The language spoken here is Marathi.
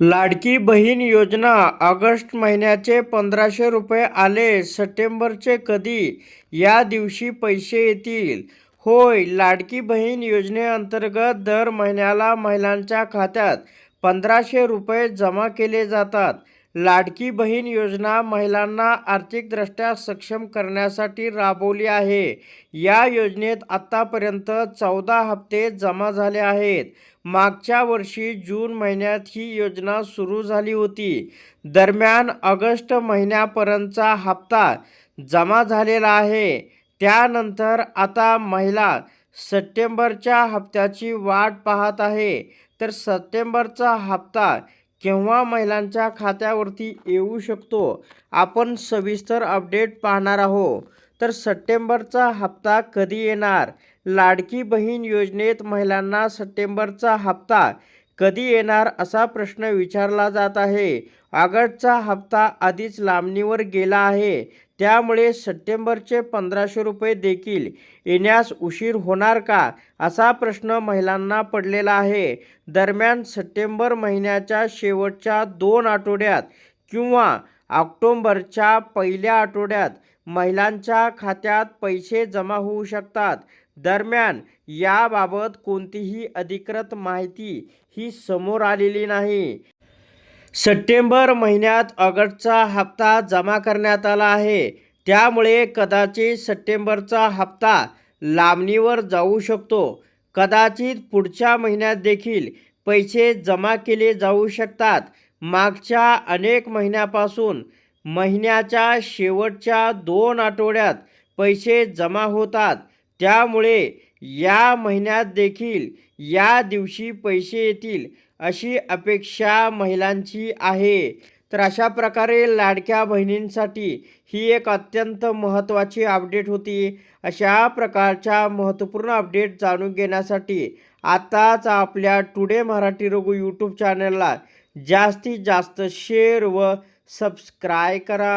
लाडकी बहीण योजना ऑगस्ट महिन्याचे पंधराशे रुपये आले सप्टेंबरचे कधी? या दिवशी पैसे येतील. होय लाडकी बहीण योजनेअंतर्गत दर महिन्याला महिलांच्या खात्यात पंधराशे रुपये जमा केले जातात. लाडकी बहीण योजना महिलांना आर्थिकदृष्ट्या सक्षम करण्यासाठी राबवली आहे. या योजनेत आत्तापर्यंत चौदा हप्ते जमा झाले आहेत. मागच्या वर्षी जून महिन्यात ही योजना सुरू झाली होती. दरम्यान ऑगस्ट महिन्यापर्यंतचा हप्ता जमा झालेला आहे. त्यानंतर आता महिला सप्टेंबरच्या हप्त्याची वाट पाहत आहे. तर सप्टेंबरचा हप्ता केव्हा महिलांच्या खात्यावरती येऊ शकतो? आपण सविस्तर अपडेट पाहणार आहोत. तर सप्टेंबरचा हप्ता कधी येणार? लाडकी बहीण योजनेत महिलांना सप्टेंबरचा हप्ता कधी येणार असा प्रश्न विचारला जात आहे. ऑगस्टचा हप्ता आधीच लांबणीवर गेला आहे. त्यामुळे सप्टेंबरचे पंधराशे रुपये देखील येण्यास उशीर होणार का? असा प्रश्न महिलांना पडलेला आहे. दरम्यान सप्टेंबर महिन्याच्या शेवटच्या दोन आठवड्यात किंवा ऑक्टोंबरच्या पहिल्या आठवड्यात महिलांच्या खात्यात पैसे जमा होऊ शकतात. दरम्यान याबाबत कोणतीही अधिकृत माहिती ही समोर आलेली नाही. सप्टेंबर महिन्यात ऑगस्टचा हप्ता जमा करण्यात आला आहे. त्यामुळे कदाचित सप्टेंबरचा हप्ता लांबणीवर जाऊ शकतो. कदाचित पुढच्या महिन्यात देखील पैसे जमा केले जाऊ शकतात. मागच्या अनेक महिन्यापासून महिन्याच्या शेवटच्या दोन आठवड्यात पैसे जमा होतात. त्यामुळे या महिन्यात देखील या दिवशी पैसे येतील अशी अपेक्षा महिलांची आहे. तर अशा प्रकारे लाडक्या बहिणींसाठी ही एक अत्यंत महत्त्वाची अपडेट होती. अशा प्रकारच्या महत्त्वपूर्ण अपडेट जाणून घेण्यासाठी आताच आपल्या टुडे मराठी रघु यूट्यूब चॅनलला जास्तीत जास्त शेअर व सबस्क्राय करा।